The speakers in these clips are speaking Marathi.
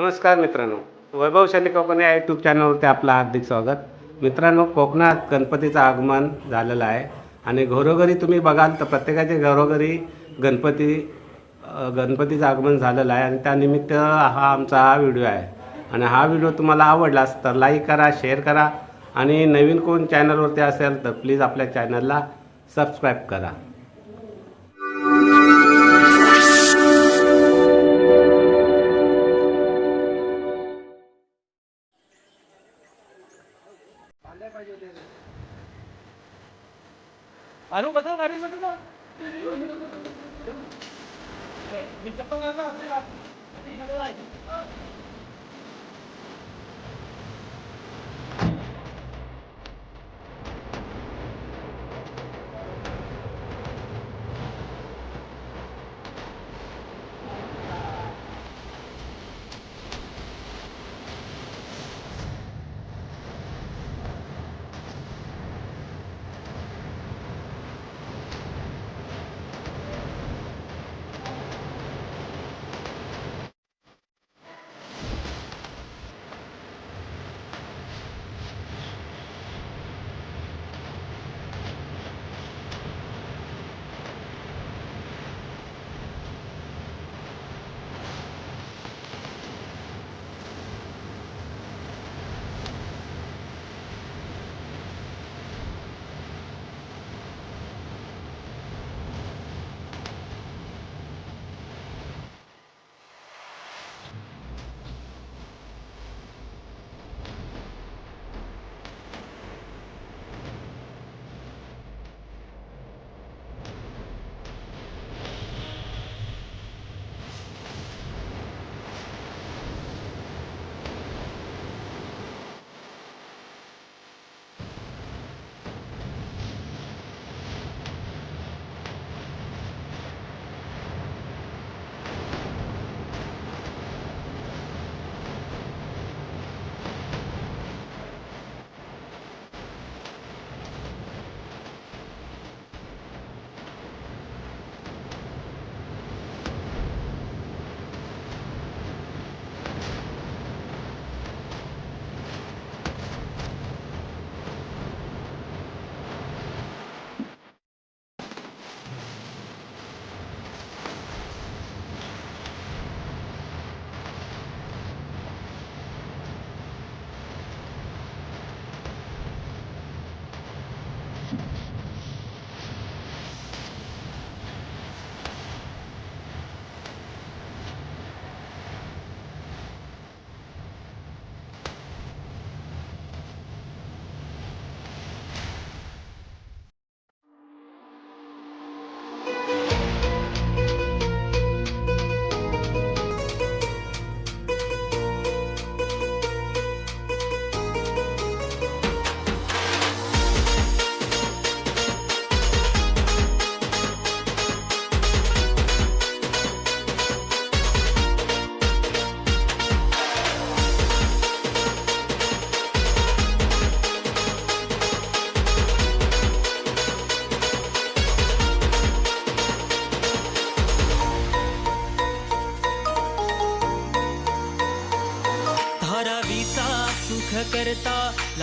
नमस्कार मित्रांनो. वैभवशाली कोकण या यूट्यूब चॅनलवरती आपलं हार्दिक स्वागत. मित्रांनो कोकणात गणपतीचं आगमन झालेलं आहे आणि घरोघरी तुम्ही बघाल तर प्रत्येकाच्या घरोघरी गणपती गणपतीचं आगमन झालेलं आहे आणि त्यानिमित्त हा आमचा हा व्हिडिओ आहे. आणि हा व्हिडिओ तुम्हाला आवडलाच तर लाईक करा शेअर करा आणि नवीन कोण चॅनलवरती असेल तर प्लीज आपल्या चॅनलला सबस्क्राईब करा.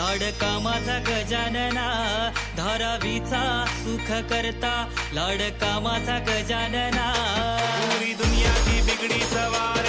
लाडका माझा गजानना धारावीचा सुख करता लाडका माझा गजानना. पुरी दुनिया की बिगड़ी सवार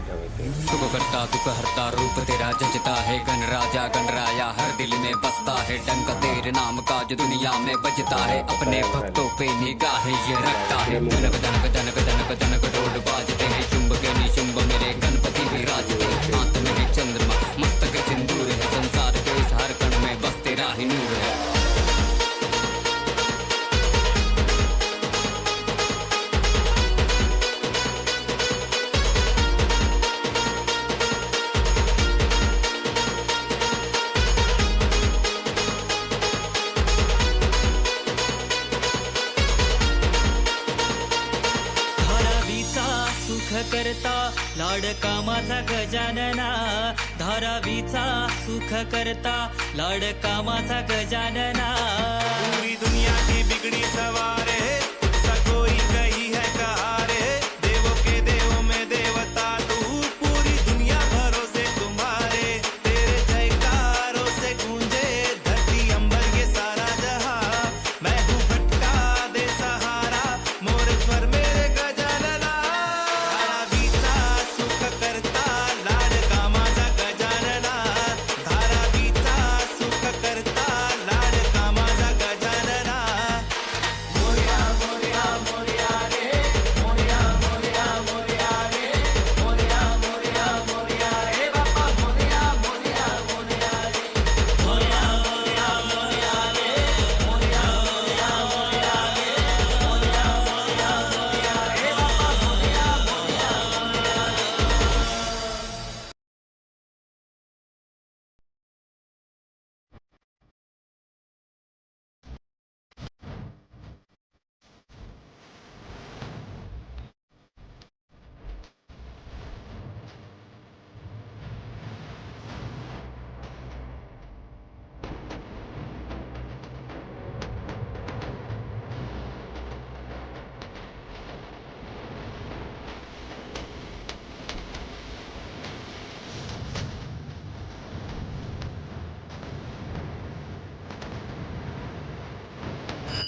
सुख करता दुख हरता रूप तेरा जजता है, गण राजा गणराया हर दिल में बसता है, डंक तेरे नाम का जो दुनिया में बजता है, अपने भक्तों पे निगाहें ये रखता है। जनक जनक जनक जनक जनक ढोल बाजते हैं सुख करता लाडका माझा गजानना. धारावीचा सुख करता लाडका माझा गजानना. पुरी दुनिया की बिगड़ी सवारे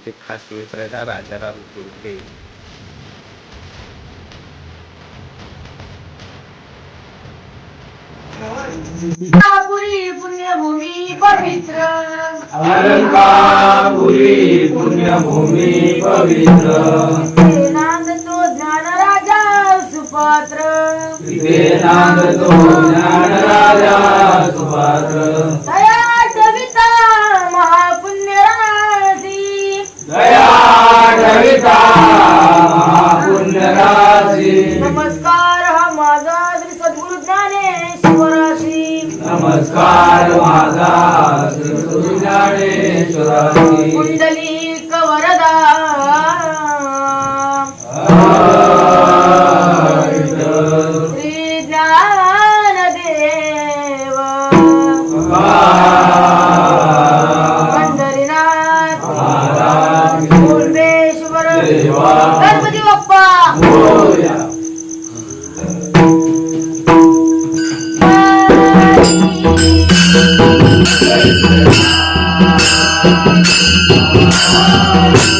आमचे खास मित्र आहेत राजाराम तुर्के पुरी पुण्यभूमी पवित्र. अलंकापुरी पुण्यभूमी पवित्र. तिथे नांदतो ज्ञान राजा सुपात्र. तिथे नांदतो ज्ञानराजा सुपात्र. ठविता महापुण्यराशी नमस्कार हा माझा श्री सद्गुरु ज्ञानेश्वराशी नमस्कार माझा श्री गुरु ज्ञानेश्वराची कुंडली Thank you.